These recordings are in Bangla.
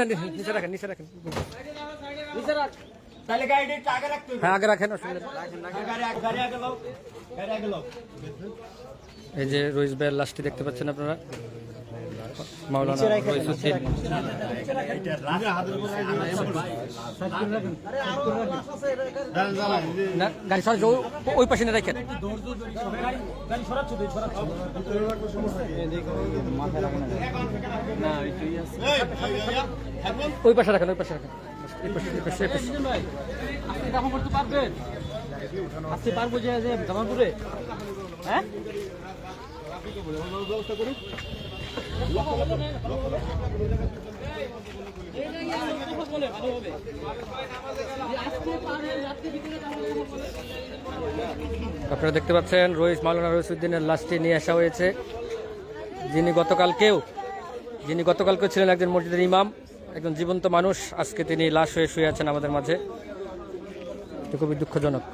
নে, নিচে রাখেন নিচে রাখেন। হ্যাঁ আগে রাখেন এই যে রোহিত ভাইয়ের লাশটি দেখতে পাচ্ছেন আপনারা? মাওলানা রইসুদ্দিন গাড়ি সরাস ওই পাশে না রাখেন। ওই পাশে রাখেন ওই পাশে রাখেন। আপনি দেখা করতে পারবেন। আপনি পারব যে যে জামালপুরে। হ্যাঁ? আপনারা দেখতে পাচ্ছেন রইস মাওলানা রইসুদ্দিনের লাশটি নিয়ে আসা হয়েছে। যিনি গতকালকেও যিনি গতকালকেও ছিলেন একজন মসজিদের ইমাম, একজন জীবন্ত মানুষ, আজকে তিনি লাশ হয়ে শুয়ে আছেন আমাদের মাঝে। খুবই দুঃখজনক।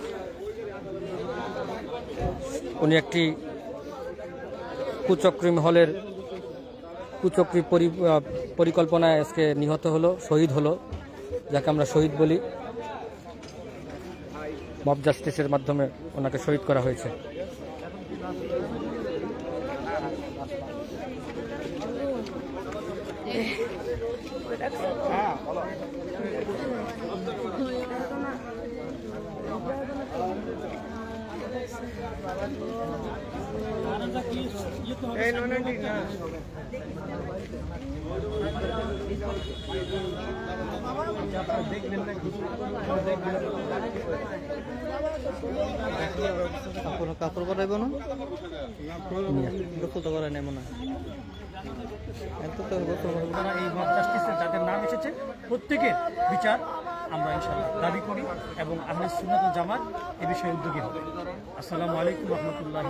উনি একটি কুচক্রী মহলের কুচক্রী পরি- পরিকল্পনায় আজকে নিহত হলো, শহীদ হলো, যাকে আমরা শহীদ বলি। মব জাস্টিসের মাধ্যমে ওনাকে শহীদ করা হয়েছে। কাপড় কাপড় করাইব না? গোসল তো করাই এত তো গোসল করব যারা এই যাদের নাম এসেছে প্রত্যেকের বিচার আমরা ইনশাল্লাহ দাবি করি এবং আহলে সুন্নত জামাত এ বিষয়ে উদ্যোগী হবে আসসালামু আলাইকুম রহমতুল্লাহ